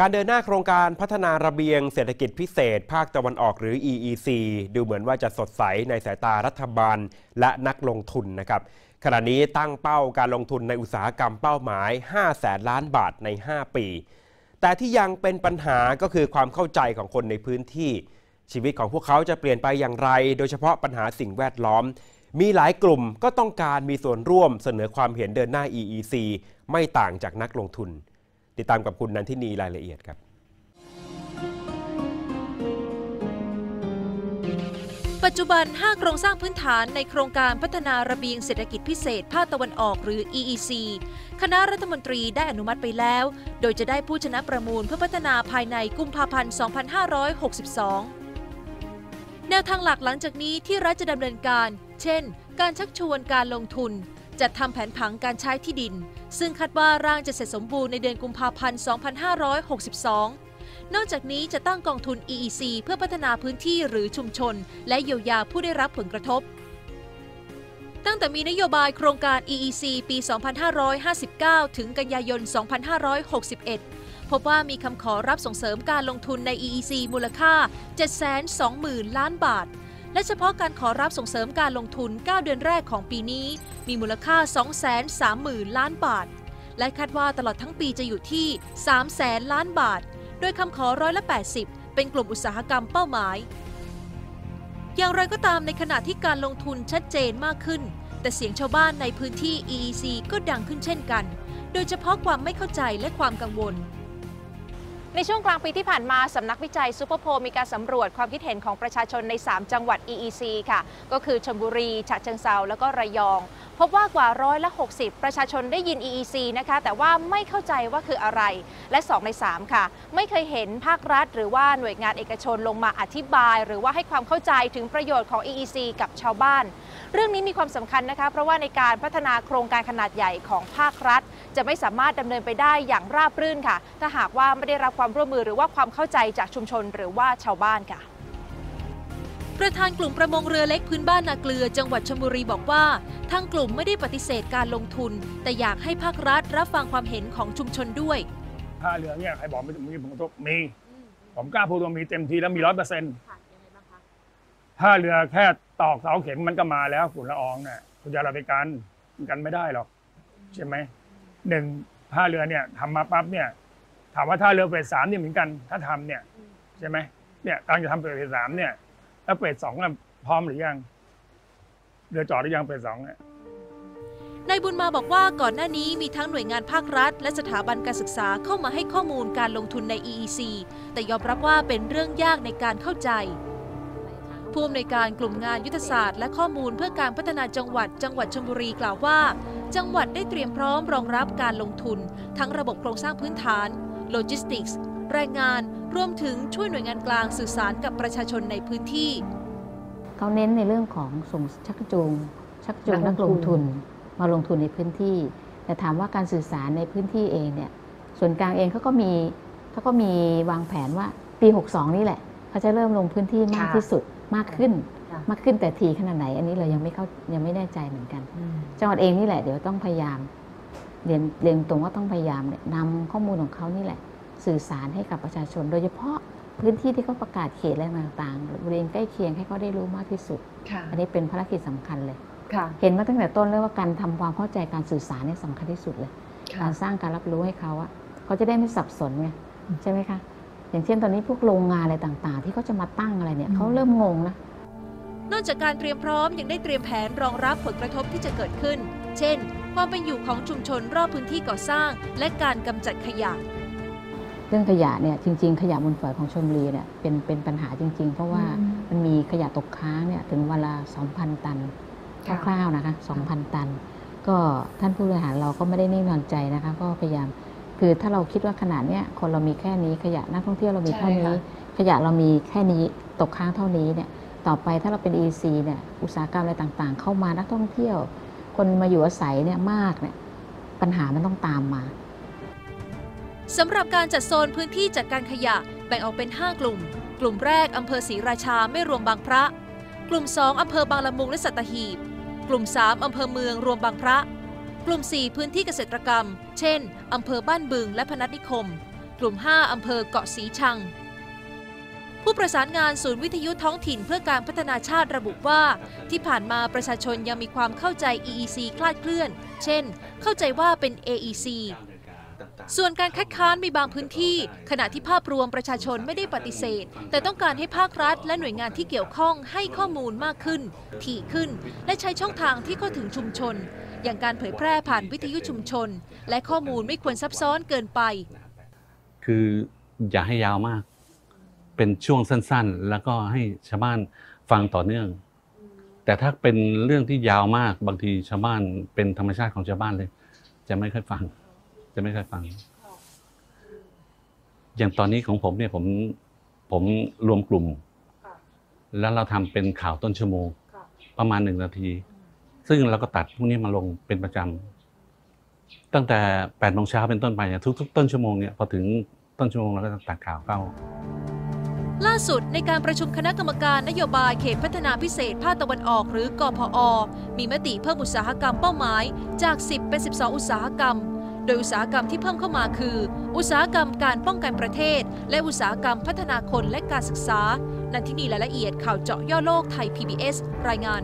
การเดินหน้าโครงการพัฒนาระเบียงเศรษฐกิจพิเศษ ภาคตะวันออกหรือ EEC ดูเหมือนว่าจะสดใสในสายตารัฐบาลและนักลงทุนนะครับ ขณะนี้ตั้งเป้าการลงทุนในอุตสาหกรรมเป้าหมาย 5 แสนล้านบาทใน 5 ปี แต่ที่ยังเป็นปัญหาก็คือความเข้าใจของคนในพื้นที่ ชีวิตของพวกเขาจะเปลี่ยนไปอย่างไร โดยเฉพาะปัญหาสิ่งแวดล้อม มีหลายกลุ่มก็ต้องการมีส่วนร่วมเสนอความเห็นเดินหน้า EEC ไม่ต่างจากนักลงทุน ติดตามกับคุณนันทินีรายละเอียดครับปัจจุบัน 5 โครงสร้างพื้นฐานในโครงการพัฒนาระเบียงเศรษฐกิจพิเศษภาคตะวันออกหรือ EEC คณะรัฐมนตรีได้อนุมัติไปแล้ว โดยจะได้ผู้ชนะประมูลเพื่อพัฒนาภายในกุมภาพันธ์ 2562 แนวทางหลักหลังจากนี้ที่รัฐจะดำเนินการ เช่น การชักชวนการลงทุน จัดทำแผนผังการใช้ที่ดิน ซึ่งคาดว่าร่างจะเสร็จสมบูรณ์ในเดือนกุมภาพันธ์ 2562 นอกจากนี้จะตั้งกองทุน EEC เพื่อพัฒนาพื้นที่หรือชุมชน และเยียวยาผู้ได้รับผลกระทบ ตั้งแต่มีนโยบายโครงการ EEC ปี 2559 ถึงกันยายน 2561พบว่ามีคำขอรับส่งเสริมการลงทุนใน EEC มูลค่า 720,000 ล้านบาท และเฉพาะการขอรับส่งเสริมการลงทุน 9 เดือนแรกของปีนี้ มีมูลค่า 230,000 ล้านบาท และคาดว่าตลอดทั้งปีจะอยู่ที่ 300,000 ล้านบาท โดยคำขอร้อยละ 80 เป็นกลุ่มอุตสาหกรรมเป้าหมาย อย่างไรก็ตามในขณะที่การลงทุนชัดเจนมากขึ้น แต่เสียงชาวบ้านในพื้นที่ EEC ก็ดังขึ้นเช่นกัน โดยเฉพาะความไม่เข้าใจและความกังวล ในช่วงกลางปีที่ผ่านมาสำนักวิจัยซูเปอร์โพลมีการสำรวจความคิดเห็นของประชาชนใน 3 จังหวัด EEC ค่ะ ก็คือชลบุรีฉะเชิงเซาแล้วก็ระยอง พบว่ากว่าร้อยละ 60 ประชาชนได้ยิน EEC นะคะ แต่ว่าไม่เข้าใจว่าคืออะไร และ 2 ใน 3 ค่ะ ไม่เคยเห็นภาครัฐ หรือว่าหน่วยงานเอกชนลงมาอธิบาย หรือว่าให้ความเข้าใจถึงประโยชน์ของ EEC กับชาวบ้าน เรื่องนี้มีความสำคัญนะคะ เพราะว่าในการพัฒนาโครงการขนาดใหญ่ของภาครัฐ จะไม่สามารถดำเนินไปได้อย่างราบรื่นค่ะ ถ้าหากว่าไม่ได้รับความร่วมมือหรือว่าความเข้าใจจากชุมชนหรือว่าชาวบ้านค่ะ ประธานกลุ่มประมงเรือเล็กพื้นบ้านนาเกลือ จังหวัดชลบุรีบอกว่าทางกลุ่มไม่ได้ปฏิเสธการลงทุน แต่อยากให้ภาครัฐรับฟังความเห็นของชุมชนด้วยท่าเรือเนี่ยใครบอกไม่มีผลกระทบมี ผมกล้าพูดว่ามีเต็มทีแล้วมีร้อยเปอร์เซ็นต์ถ้าเรือแค่ตอกเสาเข็มมันก็มาแล้วฝุ่นละอองเนี่ยคุณจะเราไปกันมันกันไม่ได้หรอกใช่ไหม หนึ่งท่าเรือเนี่ยทำมาปั๊บเนี่ยถามว่าท่าเรือเฟสสามเนี่ยเหมือนกันถ้าทำเนี่ยใช่ไหมเนี่ยกำลังจะทำเฟสสามเนี่ยแล้วเฟสสองอะพร้อมหรือยังเรือจอดหรือยังเฟสสองเนี่ยนายบุญมาบอกว่าก่อนหน้านี้มีทั้งหน่วยงานภาครัฐ และสถาบันการศึกษาเข้ามาให้ข้อมูลการลงทุนใน EEC แต่ยอมรับว่าเป็นเรื่องยากในการเข้าใจผู้อำนวยการกลุ่มงานยุทธศาสตร์และข้อมูลเพื่อการพัฒนาจังหวัดจังหวัดชลบุรีกล่าวว่า จังหวัดได้เตรียมพร้อมรองรับการลงทุน ทั้งระบบโครงสร้างพื้นฐาน โลจิสติกส์ แรงงาน รวมถึงช่วยหน่วยงานกลางสื่อสารกับประชาชนในพื้นที่ เขาเน้นในเรื่องของส่งชักจูง ชักจูงนันักกลลงงทุทุนนมาลงทุนในพื้นที่ แต่ถามว่าการสื่อสารในพื้นที่เองเนี่ย ส่วนกลางเองเขาก็มีเขาก็มีวางแผนว่าปี 62 นี่แหละเขาจะเริ่มลงพื้นที่มากค่ะที่สุด มากขึ้นค่ะมากขึ้นแต่ทีขนาดไหน อันนี้เรายังไม่เข้ายังไม่แน่ใจเหมือนกัน จังหวัดเองนี่แหละเดี๋ยวต้องพยายามเรียนเรียนตรงว่าต้องพยายามเนี่ยนำข้อมูลของเขานี่แหละ สื่อสารให้กับประชาชน โดยเฉพาะพื้นที่ที่เขาประกาศเขตอะไรต่างๆบริเวณใกล้เคียงให้เขาได้รู้มากที่สุดค่ะอันนี้เป็นภารกิจสำคัญเลยค่ะเห็นมาตั้งแต่ต้นเลยว่าการทำความเข้าใจการสื่อสารเนี่ยสำคัญที่สุดเลยค่ะการสร้างการรับรู้ให้เขาอะเขาจะได้ไม่สับสนไงใช่ไหมคะ อย่างเช่นตอนนี้พวกโรงงานอะไรต่างๆ ที่เขาจะมาตั้งอะไรเนี่ยเขาเริ่มงงนะนอกจากการเตรียมพร้อมยังได้เตรียมแผนรองรับผลกระทบที่จะเกิดขึ้น เช่น ความเป็นอยู่ของชุมชนรอบพื้นที่ก่อสร้าง และการกำจัดขยะ เรื่องขยะเนี่ยจริง ๆ ขยะมูลฝอยของชลบุรีเนี่ยเป็นเป็นปัญหาจริง ๆ เพราะว่าอืมมันมีขยะตกค้างเนี่ยถึงเวนลา2,000 ตันค่ะคร่าวๆนะคะ2,000 ตัน ก็ท่านผู้บริหารเราก็ไม่ได้นิ่งนอนใจนะคะก็พยายาม คือถ้าเราคิดว่าขนาดเนี้ยคนเรามีแค่นี้ขยะนักท่องเที่ยวเรามีเท่านี้ใช่ค่ะขยะเรามีแค่นี้ตกค้างเท่านี้เนี่ยต่อไปถ้าเราเป็น EC เนี่ยอุตสาหกรรมอะไรต่างๆ เข้ามานักท่องเที่ยว คนมาอยู่อาศัยเนี่ยมากเนี่ยปัญหามันต้องตามมาสำหรับการจัดโซนพื้นที่จัดการขยะแบ่งออกเป็น 5 กลุ่ม กลุ่มแรกอำเภอศรีราชาไม่รวมบางพระ กลุ่ม 2อำเภอบางละมุงและสัตหีบ กลุ่ม 3อำเภอเมืองรวมบางพระ กลุ่ม 4 พื้นที่เกษตรกรรม เช่น อำเภอบ้านบึงและพนัสนิคม กลุ่ม 5 อำเภอเกาะสีชัง ผู้ประสานงานศูนย์วิทยุท้องถิ่นเพื่อการพัฒนาชาติระบุว่า ที่ผ่านมาประชาชนยังมีความเข้าใจ EEC คลาดเคลื่อน เช่น เข้าใจว่าเป็น AEC ส่วนการคัดค้านมีบางพื้นที่ ขณะที่ภาพรวมประชาชนไม่ได้ปฏิเสธ แต่ต้องการให้ภาครัฐ และหน่วยงานที่เกี่ยวข้องให้ข้อมูลมากขึ้น ถี่ขึ้น และใช้ช่องทางที่เข้าถึงชุมชน อย่างการเผยแพร่ผ่านวิทยุชุมชน และข้อมูลไม่ควรซับซ้อนเกินไป คืออย่าให้ยาวมาก เป็นช่วงสั้นๆ แล้วก็ให้ชาวบ้านฟังต่อเนื่อง แต่ถ้าเป็นเรื่องที่ยาวมากบางทีชาวบ้านเป็นธรรมชาติของชาวบ้านเลย จะไม่ค่อยฟัง จะไม่ค่อยฟัง อย่างตอนนี้ของผมเนี่ยผมผมรวมกลุ่ม แล้วเราทำเป็นข่าวต้นชั่วโมง ประมาณหนึ่งนาที ซึ่งเราก็ตัดพวกนี้มาลงเป็นประจำตั้งแต่8ปดโมงเช้าเป็นต้นไปเนี่ยทุกๆต้นชั่วโมงเนี่ยพอถึงต้นชั่วโมงเราก็จะตัดข่าวเข้าล่าสุดในการประชุมคณะกรรมการนโยบายเขตพัฒนาพิเศษภาคตะวันออกหรือกพอ มีมติเพิ่มอุตสาหกรรมเป้าหมายจาก 10 เป็น 12 อุตสาหกรรม โดยอุตสาหกรรมที่เพิ่มเข้ามาคือ อุตสาหกรรมการป้องกันประเทศ และอุตสาหกรรมพัฒนาคนและการศึกษา นันทินีรายละเอียดข่าวเจาะย่อโลกไทย PBS รายงาน